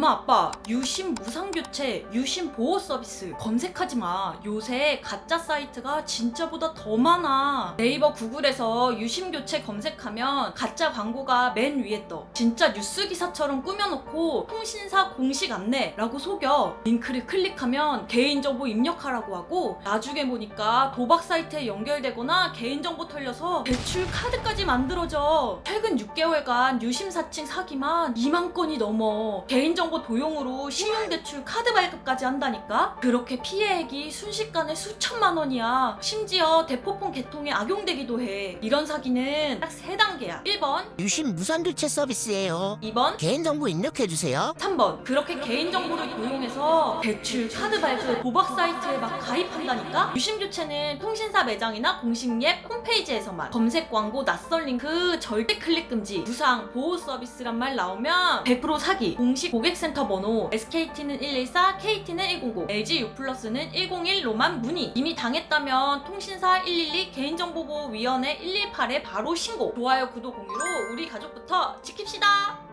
엄마 아빠 유심 무상교체 유심 보호 서비스 검색하지 마. 요새 가짜 사이트가 진짜보다 더 많아. 네이버 구글에서 유심 교체 검색하면 가짜 광고가 맨 위에 떠. 진짜 뉴스 기사처럼 꾸며놓고 통신사 공식 안내라고 속여. 링크를 클릭하면 개인정보 입력하라고 하고 나중에 보니까 도박 사이트에 연결되거나 개인정보 털려서 대출 카드까지 만들어져. 최근 6개월간 유심 사칭 사기만 2만 건이 넘어. 개인정보 도용으로 신용대출 카드 발급까지 한다니까? 그렇게 피해액이 순식간에 수천만 원이야. 심지어 대포폰 개통에 악용되기도 해. 이런 사기는 딱 세 단계야. 1번. 유심 무상교체 서비스예요. 2번. 개인정보 입력해주세요. 3번. 그렇게 개인정보를 도용해서 대출, 카드 발급, 도박 사이트에 막 가입한다니까? 유심교체는 통신사 매장이나 공식 앱 홈페이지에서만. 검색 광고, 낯선 링크, 절대 클릭 금지, 무상, 보호 서비스란 말 나오면 100% 사기. 공식 고객 센터 번호 SKT는 114, KT는 100, LG U+는 101로만 문의. 이미 당했다면 통신사 112 개인정보보호위원회 118에 바로 신고. 좋아요, 구독, 공유로 우리 가족부터 지킵시다